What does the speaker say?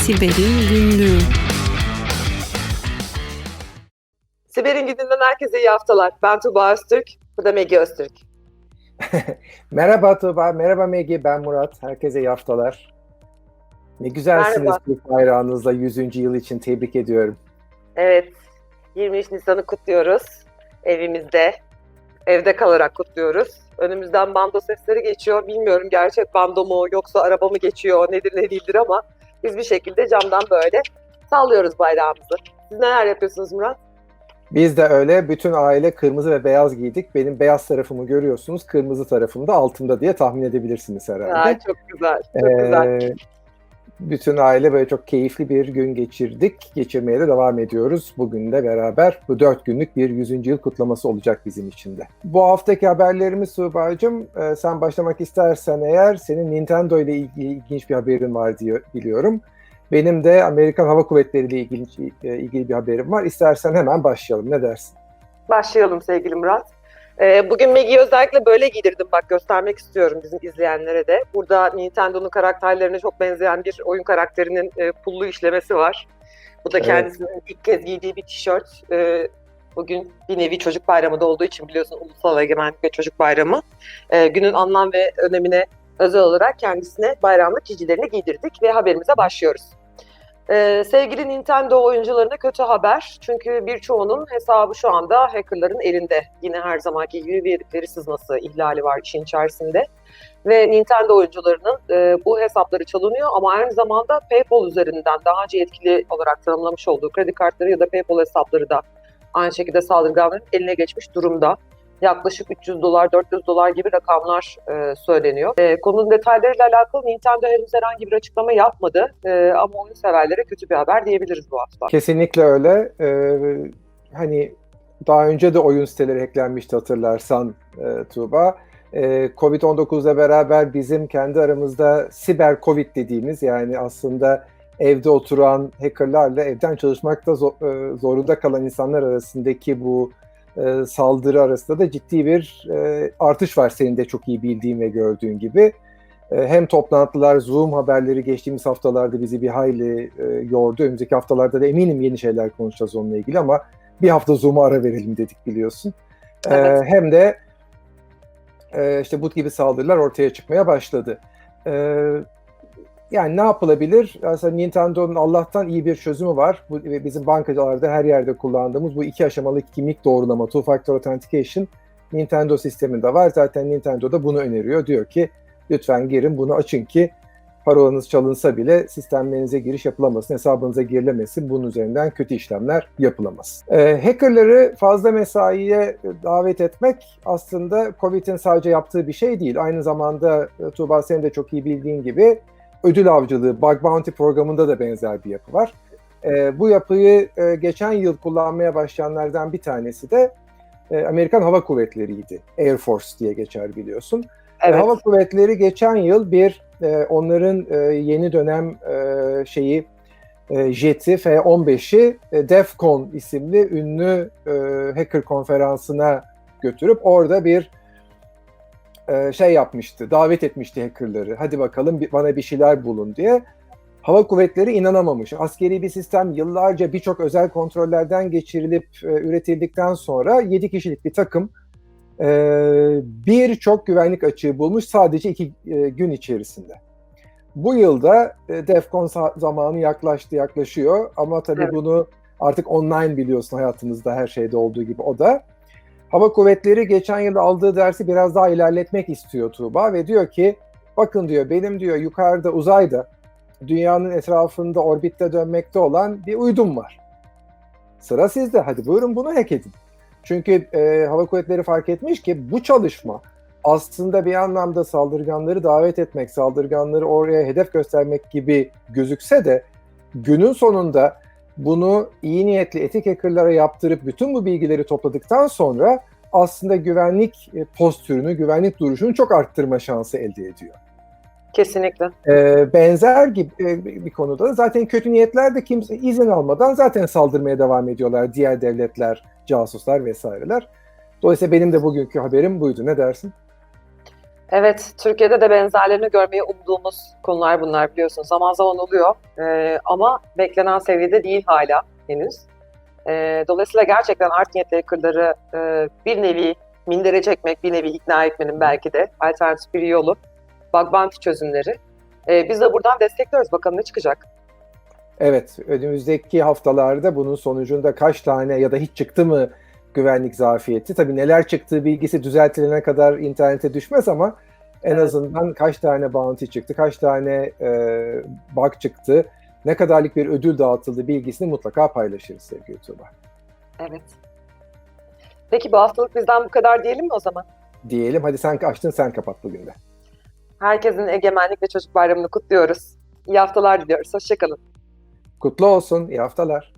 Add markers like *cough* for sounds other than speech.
Siber'in Günlüğü Siber'in gününden herkese iyi haftalar. Ben Tuğba Öztürk, bu da Megi Öztürk. *laughs* merhaba Tuğba, merhaba Megi, ben Murat. Herkese iyi haftalar. Ne güzelsiniz. Türk bayrağınızla 100. yıl için tebrik ediyorum. Evet, 23 Nisan'ı kutluyoruz. Evimizde, evde kalarak kutluyoruz. Önümüzden bando sesleri geçiyor. Bilmiyorum gerçek bando mu yoksa araba mı geçiyor nedir ne değildir ama biz bir şekilde camdan böyle sallıyoruz bayrağımızı. Siz neler yapıyorsunuz Murat? Biz de öyle bütün aile kırmızı ve beyaz giydik. Benim beyaz tarafımı görüyorsunuz, kırmızı tarafım da altımda diye tahmin edebilirsiniz herhalde. Aa, çok güzel, çok güzel. Bütün aile böyle çok keyifli bir gün geçirdik. Geçirmeye de devam ediyoruz. Bugün de beraber bu dört günlük bir 100. yıl kutlaması olacak bizim için de. Bu haftaki haberlerimiz Tuğba'cığım e, sen başlamak istersen eğer senin Nintendo ile ilgili ilginç bir haberin var diye biliyorum. Benim de Amerikan Hava Kuvvetleri ile ilgili, e, ilgili bir haberim var. İstersen hemen başlayalım. Ne dersin? Başlayalım sevgili Murat. Ee, bugün Maggie'yi özellikle böyle giydirdim bak göstermek istiyorum bizim izleyenlere de. Burada Nintendo'nun karakterlerine çok benzeyen bir oyun karakterinin e, pullu işlemesi var. Bu da Evet. kendisinin ilk kez giydiği bir tişört. Ee, bugün bir nevi çocuk bayramı da olduğu için biliyorsun Ulusal Egemenlik ve Çocuk Bayramı. Ee, günün anlam ve önemine özel olarak kendisine bayramlık cicilerini giydirdik ve haberimize başlıyoruz. Ee, sevgili Nintendo oyuncularına kötü haber. Çünkü birçoğunun hesabı şu anda hackerların elinde. Yine her zamanki gibi bir veri sızması ihlali var işin içerisinde. Ve Nintendo oyuncularının e, bu hesapları çalınıyor ama aynı zamanda PayPal üzerinden daha önce yetkili olarak tanımlamış olduğu kredi kartları ya da PayPal hesapları da aynı şekilde saldırganların eline geçmiş durumda. Yaklaşık 300 dolar, 400 dolar gibi rakamlar e, söyleniyor. E, konunun detaylarıyla alakalı Nintendo henüz herhangi bir açıklama yapmadı. E, ama oyun severlere kötü bir haber diyebiliriz bu hafta. Kesinlikle öyle. Ee, hani daha önce de oyun siteleri hacklenmişti hatırlarsan e, Tuğba. Ee, Covid-19'la beraber bizim kendi aramızda siber Covid dediğimiz yani aslında evde oturan hackerlarla evden çalışmakta e, zorunda kalan insanlar arasındaki bu e, saldırı arasında da ciddi bir e, artış var senin de çok iyi bildiğin ve gördüğün gibi. E, Hem toplantılar, Zoom haberleri geçtiğimiz haftalarda bizi bir hayli e, yordu. Önümüzdeki haftalarda da eminim yeni şeyler konuşacağız onunla ilgili ama bir hafta Zoom'a ara verelim dedik biliyorsun. E, Evet. hem de e, işte bu gibi saldırılar ortaya çıkmaya başladı. E, yani ne yapılabilir? Aslında Nintendo'nun Allah'tan iyi bir çözümü var. Bu ve bizim bankacılarda her yerde kullandığımız bu iki aşamalı kimlik doğrulama, two factor authentication Nintendo sisteminde var. Zaten Nintendo da bunu öneriyor. Diyor ki lütfen girin bunu açın ki parolanız çalınsa bile sistemlerinize giriş yapılamasın, hesabınıza girilemesin, bunun üzerinden kötü işlemler yapılamasın. Ee, hackerları fazla mesaiye davet etmek aslında COVID'in sadece yaptığı bir şey değil. Aynı zamanda e, Tuğba senin de çok iyi bildiğin gibi ödül avcılığı, bug bounty programında da benzer bir yapı var. Ee, bu yapıyı e, geçen yıl kullanmaya başlayanlardan bir tanesi de e, Amerikan Hava Kuvvetleri'ydi. Air Force diye geçer biliyorsun. Evet. Hava Kuvvetleri geçen yıl bir e, onların e, yeni dönem e, şeyi e, jeti F-15'i e, DEFCON isimli ünlü e, hacker konferansına götürüp orada bir e, şey yapmıştı, davet etmişti hackerları. Hadi bakalım bana bir şeyler bulun diye. Hava Kuvvetleri inanamamış. Askeri bir sistem yıllarca birçok özel kontrollerden geçirilip e, üretildikten sonra 7 kişilik bir takım e, birçok güvenlik açığı bulmuş sadece 2 gün içerisinde. Bu yılda e, DEFCON zamanı yaklaştı, yaklaşıyor ama tabii Evet. bunu artık online biliyorsun hayatımızda her şeyde olduğu gibi o da. Hava Kuvvetleri geçen yıl aldığı dersi biraz daha ilerletmek istiyor Tuğba ve diyor ki bakın diyor benim diyor yukarıda uzayda dünyanın etrafında orbitte dönmekte olan bir uydum var. Sıra sizde. Hadi buyurun bunu hack edin. Çünkü e, Hava Kuvvetleri fark etmiş ki bu çalışma aslında bir anlamda saldırganları davet etmek, saldırganları oraya hedef göstermek gibi gözükse de günün sonunda bunu iyi niyetli etik hackerlara yaptırıp bütün bu bilgileri topladıktan sonra aslında güvenlik e, postürünü, güvenlik duruşunu çok arttırma şansı elde ediyor. Kesinlikle. Ee, benzer gibi e, bir konuda da zaten kötü niyetler de kimse izin almadan zaten saldırmaya devam ediyorlar. Diğer devletler, casuslar vesaireler. Dolayısıyla benim de bugünkü haberim buydu. Ne dersin? Evet, Türkiye'de de benzerlerini görmeyi umduğumuz konular bunlar biliyorsunuz. Zaman zaman oluyor Ee, ama beklenen seviyede değil hala henüz. Ee, dolayısıyla gerçekten art niyetli hackerları e, bir nevi mindere çekmek, bir nevi ikna etmenin belki de alternatif bir yolu. Bug bounty çözümleri. Ee, biz de buradan destekliyoruz. Bakalım ne çıkacak. Evet, önümüzdeki haftalarda bunun sonucunda kaç tane ya da hiç çıktı mı güvenlik zafiyeti? Tabii neler çıktığı bilgisi düzeltilene kadar internete düşmez ama en Evet. azından kaç tane bounty çıktı, kaç tane e, bug çıktı, ne kadarlık bir ödül dağıtıldı bilgisini mutlaka paylaşırız sevgili Tuğba. Evet. Peki bu haftalık bizden bu kadar diyelim mi o zaman? Diyelim, hadi sen açtın sen kapat bugün de. Herkesin Egemenlik ve Çocuk Bayramı'nı kutluyoruz. İyi haftalar diliyoruz. Hoşçakalın. Kutlu olsun, iyi haftalar.